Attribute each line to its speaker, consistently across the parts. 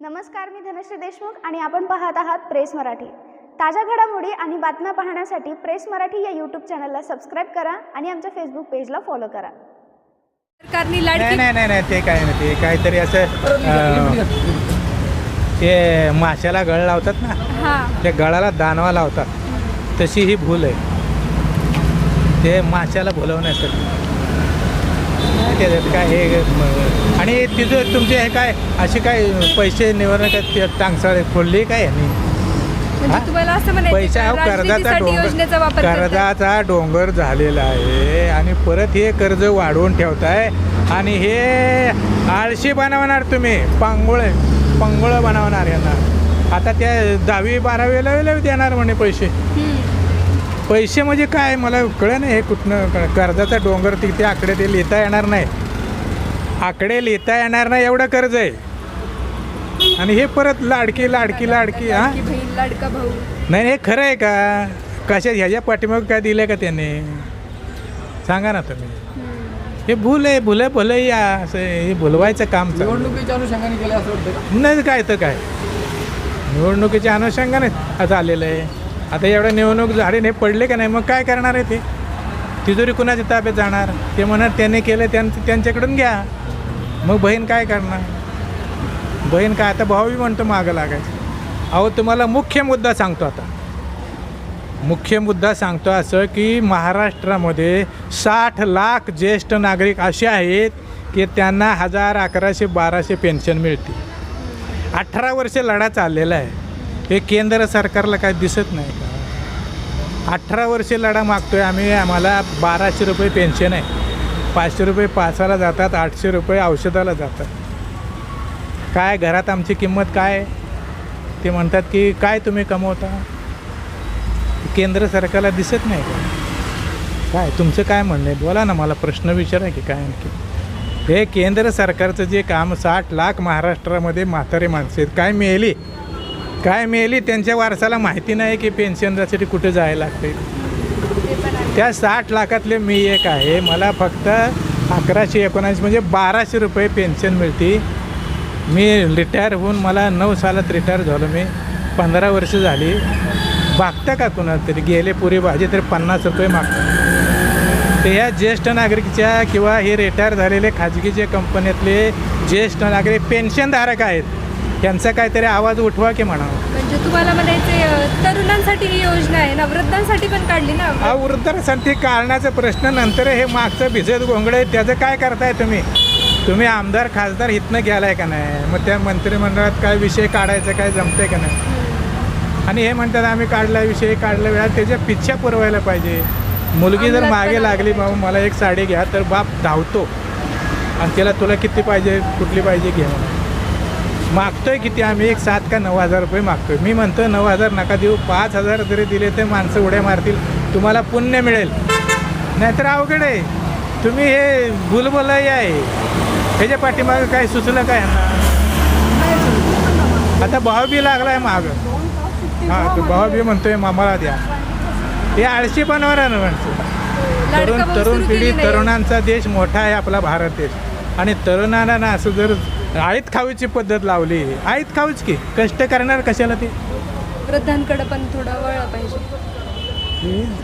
Speaker 1: नमस्कार मी धनश्री देशमुख आणि आपण पाहत आहात प्रेस मराठी. ताज्या घडामोडी आणि बातम्या पाहण्यासाठी प्रेस मराठी या यूट्यूब चॅनलला सबस्क्राईब करा आणि आमच्या फेसबुक पेजला फॉलो करा.
Speaker 2: सरकारने
Speaker 3: नाही
Speaker 2: लाडकी
Speaker 3: नाही नाही नाही ते काय नाही ते काहीतरी असं अं, ते माशाला गळ लावतात ना
Speaker 2: हा.
Speaker 3: त्या गळाला दानवा लावतात. तशी ही भूल आहे. ते माशाला भुलवण्यासाठी. त्याच्यात काय हे आणि तिथं तुमचे हे काय असे काय पैसे निवडणं काय टांगसाळे फोडली काय यांनी?
Speaker 2: म्हणजे तुम्हाला असं म्हणायचं
Speaker 3: पैसा
Speaker 2: का
Speaker 3: हा कर्जाचा
Speaker 2: राजनीतीसाठी योजनेचा
Speaker 3: डोंगर
Speaker 2: वापर करताय?
Speaker 3: कर्जाचा डोंगर झालेला आहे आणि परत हे कर्ज वाढवून ठेवताय आणि हे आळशी बनवणार तुम्ही पांगोळ पांगोळ बनवणार यांना आता त्या दहावी बारावीला देणार म्हणे पैसे
Speaker 2: हम्म.
Speaker 3: पैसे म्हणजे काय? मला कळलं नाही हे कुठनं कर्जाचा डोंगर तिथे आकडे ते लिहिता येणार नाही. आकडे लिहिता येणार नाही एवढं कर्ज आहे. आणि हे परत लाडकी लाडकी लाडकी हा?
Speaker 2: लाडकी भाऊ.
Speaker 3: नाही हे खरं आहे का? कशा ह्याच्या पाठीमाग काय दिलं का त्याने? सांगा ना तुम्ही. हे भूल आहे भुलं भलं या असं हे भुलवायचं काम.
Speaker 4: निवडणुकीच्या अनुषंगाने केलं असं वाटतं
Speaker 3: नाही काय तर काय. निवडणुकीच्या अनुषंगाने आता आलेलं आहे. आता एवढं निवडणूक झाडे नाही पडले का नाही? मग काय करणार आहे ते? तिजोरी कुणाच्या ताब्यात जाणार? ते म्हणत त्याने केलं त्यां त्यांच्याकडून घ्या. मग बहीण काय करणार? बहीण काय आता भाऊही म्हणतो मागं लागायचं. अहो तुम्हाला मुख्य मुद्दा सांगतो आता. मुख्य मुद्दा सांगतो असं की महाराष्ट्रामध्ये साठ लाख ज्येष्ठ नागरिक असे आहेत की त्यांना हजार अकराशे बाराशे पेन्शन मिळते अठरा वर्ष लढा चाललेला आहे. हे केंद्र सरकारला काय दिसत नाही का? अठरा वर्षे लढा मागतोय आम्ही आम्हाला बाराशे रुपये पेन्शन आहे. पाचशे रुपये पासाला जातात आठशे रुपये औषधाला जातात. काय घरात आमची किंमत काय? ते म्हणतात की काय तुम्ही कमवता? केंद्र सरकारला दिसत नाही का? काय तुमचं काय म्हणणं आहे? बोला ना मला प्रश्न विचारा की काय आणखी. हे केंद्र सरकारचं जे काम साठ लाख महाराष्ट्रामध्ये म्हातारे माणसं आहेत काय मिळेली? काय मिळाली त्यांच्या वारसाला माहिती नाही की पेन्शनसाठी कुठे जायला लागते.
Speaker 2: आहे.
Speaker 3: त्या साठ लाखातले मी एक आहे. मला फक्त अकराशे एकोणऐंशी म्हणजे बाराशे रुपये पेन्शन मिळते. मी रिटायर होऊन मला नऊ सालात रिटायर झालो. मी पंधरा वर्ष झाली. मागता का कुणाला तरी? गेले पुरी भाजी तरी पन्नास रुपये मागतात. ते ह्या ज्येष्ठ नागरिकच्या किंवा हे रिटायर झालेले खाजगी जे कंपन्यातले ज्येष्ठ नागरिक पेन्शनधारक आहेत. त्यांचा काहीतरी आवाज उठवा की म्हणावं
Speaker 2: म्हणजे तुम्हाला म्हणायचे तरुणांसाठी ही योजना आहे ना वृद्धांसाठी पण काढली ना?
Speaker 3: हा वृद्धांसाठी काढण्याचा प्रश्न नंतर हे मागचं भिजत गोंगडे त्याचं काय करताय तुम्ही? तुम्ही आमदार खासदार इथनं गेलाय का नाही? मग त्या मंत्रिमंडळात काय विषय काढायचा काय जमतंय का नाही? आणि हे म्हणतात आम्ही काढला विषय काढला वेळा त्याच्या पिच्छा पुरवायला पाहिजे. मुलगी जर मागे लागली बाबा मला एक साडी घ्या तर बाप धावतो. आणि त्याला तुला किती पाहिजे कुठली पाहिजे घे म्हणून. मागतोय किती आम्ही? एक सात का नऊ हजार रुपये मागतोय. मी म्हणतो नऊ हजार नका देऊ. पाच हजार जरी दिले तर माणसं उड्या मारतील. तुम्हाला पुण्य मिळेल. नाहीतर अवघड आहे. तुम्ही हे भुलभुलाई आहे. त्याच्या पाठीमागं काय सुचलं काय? यांना आता भाव बी लागलाय माग. हां तो भाव बी म्हणतोय मामाला द्या. हे आळशी बनवणार ना म्हणतो तरुण तरुण पिढी. तरुणांचा देश मोठा आहे आपला भारत देश. आणि तरुणांना ना असं जर आळीत खावीची पद्धत लावली. आळीत खाऊच की. कष्ट करणार कशाला ते?
Speaker 2: वृद्धांकडे पण थोडा वळला पाहिजे.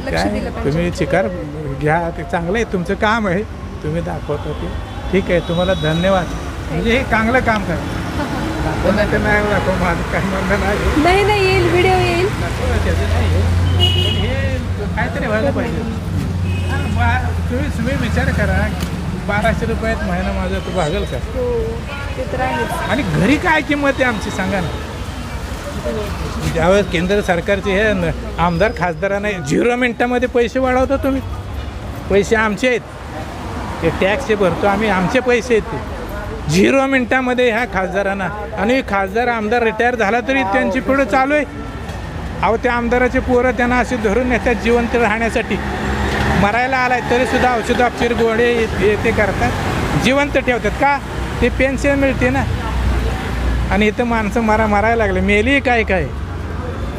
Speaker 2: लक्ष
Speaker 3: काय?
Speaker 2: पाहिजे.
Speaker 3: तुम्ही शिकार घ्या. ते चांगलं आहे. तुमचं काम आहे. तुम्ही दाखवता ते. ठीक आहे. तुम्हाला धन्यवाद. म्हणजे हे चांगलं काम करा. नाही दाखव माझं काय म्हणणं नाही.
Speaker 2: नाही नाही. येईल. व्हिडिओ येईल.
Speaker 3: दाखवा त्याचं नाही आहे. पण हे काहीतरी व्हायला पाहिजे. हा, तुम्ही तुम्ही विचार करा. बाराशे रुपयात महिना माझा तू भागल का?
Speaker 2: हो ते तर आहेच.
Speaker 3: आणि घरी काय किंमत आहे आमची? सांगा ना. ज्यावेळेस केंद्र सरकारचे हे न- आमदार खासदारांना झिरो मिनटामध्ये पैसे वाढवता तुम्ही. पैसे आमचे आहेत. ते टॅक्स भरतो आम्ही आमचे पैसे आहेत ते. झिरो मिनटामध्ये ह्या खासदारांना. आणि खासदार आमदार रिटायर झाला तरी त्यांची पुढं चालू आहे. अहो त्या आमदाराचे पोरं त्यांना असे धरून नेतात जिवंत राहण्यासाठी. मरायला आलाय तरीसुद्धा औषधोपचार गोळे हे ते करतात. जिवंत ठेवतात का? ते पेन्शन मिळते ना. आणि इथं माणसं मरा मारायला लागले. मेली काय काय?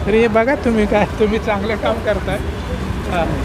Speaker 3: तरी हे बघा तुम्ही काय तुम्ही चांगलं काम करताय. हां.